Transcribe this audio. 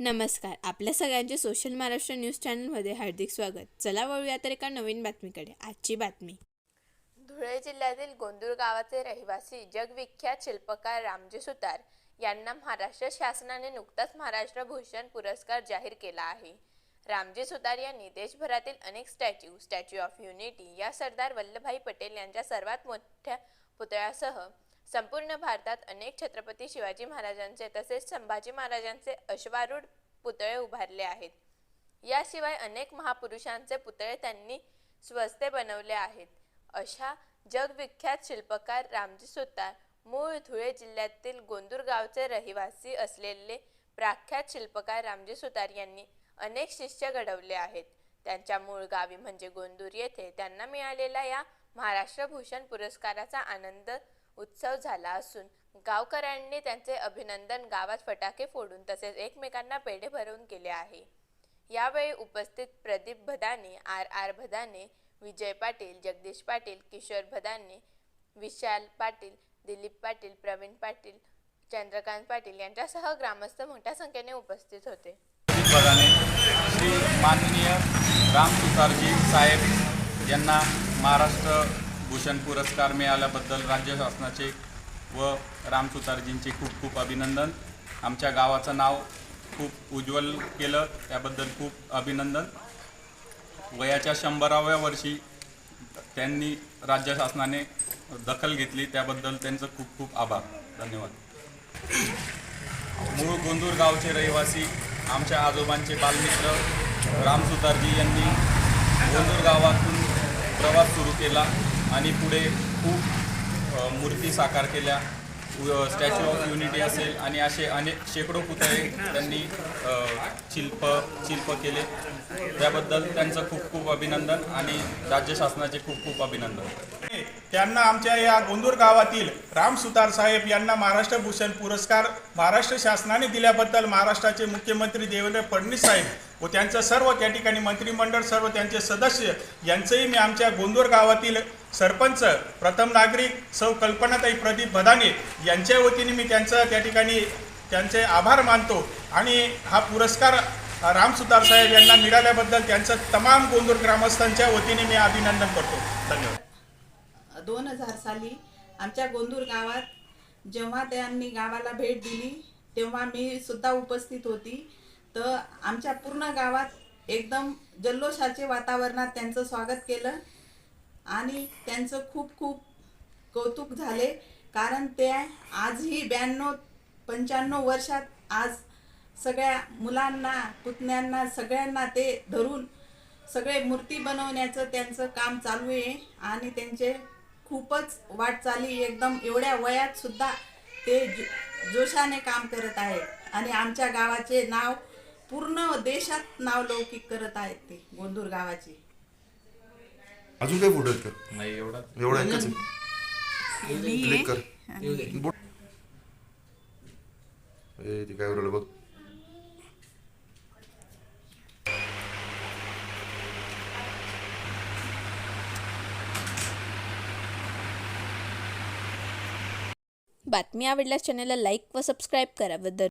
नमस्कार. आपल्या सगळ्यांचे सोशल महाराष्ट्र न्यूज चॅनलमध्ये हार्दिक स्वागत. चला वळूया तर एका नवीन बातमीकडे. आजची बातमी. धुळे जिल्ह्यातील गोंदूर गावाचे रहिवासी जगविख्यात शिल्पकार रामजी सुतार यांना महाराष्ट्र शासनाने नुकताच महाराष्ट्र भूषण पुरस्कार जाहीर केला आहे. रामजी सुतार यांनी देशभरातील अनेक स्टॅच्यू स्टॅच्यू ऑफ युनिटी या सरदार वल्लभभाई पटेल यांच्या सर्वात मोठ्या पुतळ्यासह संपूर्ण भारतात अनेक छत्रपती शिवाजी महाराजांचे तसेच संभाजी महाराजांचे अश्वारूढ पुतळे उभारले आहेत. याशिवाय अनेक महापुरुषांचे पुतळे त्यांनी स्वस्ते बनवले आहेत. अशा जगविख्यात शिल्पकार रामजी सुतार मूळ धुळे जिल्ह्यातील गोंदूर गावचे रहिवासी असलेले प्रख्यात शिल्पकार रामजी सुतार यांनी अनेक शिष्य घडवले आहेत. त्यांच्या मूळ गावी म्हणजे गोंदूर येथे त्यांना मिळालेला या महाराष्ट्र भूषण पुरस्काराचा आनंद उत्सव झाला असून गावकऱ्यांनी त्यांचे अभिनंदन गावात फटाके फोडून तसेच एकमेकांना पेढे भरवून केले आहे. यावेळी उपस्थित प्रदीप भदाने आर आर भदाने विजय पाटील जगदीश पाटील किशोर भदाने विशाल पाटील दिलीप पाटील प्रवीण पाटील चंद्रकांत पाटील यांच्यासह ग्रामस्थ मोठ्या संख्येने उपस्थित होते. श्री माननीय राम तुतारजी साहेब यांना महाराष्ट्र भूषण पुरस्कार मिळाल्याबद्दल राज्य शासनाचे व राम सुतारजींचे खूप खूप अभिनंदन. आमच्या गावाचं नाव खूप उज्ज्वल केलं त्याबद्दल खूप अभिनंदन. वयाच्या शंभराव्या वर्षी त्यांनी राज्य शासनाने दखल घेतली त्याबद्दल त्यांचं खूप खूप आभार. धन्यवाद. मूळ गोंदूर गावचे रहिवासी आमच्या आजोबांचे बालमित्र राम सुतारजी यांनी गोंदूर गावातून प्रवास सुरू केला. आणि पुढे खूप मूर्ती साकार केल्या. स्टॅच्यू ऑफ युनिटी असेल आणि असे अनेक शेकडो पुतळे त्यांनी शिल्प शिल्प केले. त्याबद्दल त्यांचं खूप खूप अभिनंदन आणि राज्य शासनाचे खूप खूप अभिनंदन. त्यांना आमच्या या गोंदूर गावातील राम सुतार साहेब यांना महाराष्ट्र भूषण पुरस्कार महाराष्ट्र शासनाने दिल्याबद्दल महाराष्ट्राचे मुख्यमंत्री देवेंद्र फडणवीस साहेब व त्यांचं सर्व त्या ठिकाणी मंत्रिमंडळ सर्व त्यांचे सदस्य यांचंही मी आमच्या गोंदूर गावातील सरपंच प्रथम नागरिक सौ कल्पनाताई प्रदीप भदाने यांच्या वतीने मी त्यांचं त्या ठिकाणी त्यांचे आभार मानतो आणि हा पुरस्कार राम सुतार साहेब यांना मिळाल्याबद्दल त्यांचं तमाम गोंदूर ग्रामस्थांच्या वतीने मी अभिनंदन करतो. धन्यवाद. दोन हजार साली आमच्या गोंदूर गावात जेव्हा त्यांनी गावाला भेट दिली तेव्हा मी सुद्धा उपस्थित होती. तर आमच्या पूर्ण गावात एकदम जल्लोषाचे वातावरणात त्यांचं स्वागत केलं आणि त्यांचं खूप खूप कौतुक झाले. कारण ते आजही ब्याण्णव पंच्याण्णव वर्षात आज सगळ्या मुलांना पुतण्यांना सगळ्यांना ते धरून सगळे मूर्ती बनवण्याचं त्यांचं काम चालू आहे आणि त्यांचे खूपच वाटचाली एकदम एवढ्या वयात सुद्धा ते जोशाने काम करत आहेत. आणि आमच्या गावाचे नाव पूर्ण देशात नाव लौकिक करत आहेत ते गोंदूर गावाचे. अजून काही फोटो आहेत का? नाही एवढा. एवढा एकच आहे क्लिक कर. बोट. ए ती काय उरलं बघ. बातमी आवडल्यास चॅनलला लाईक व सबस्क्राईब करा. व दर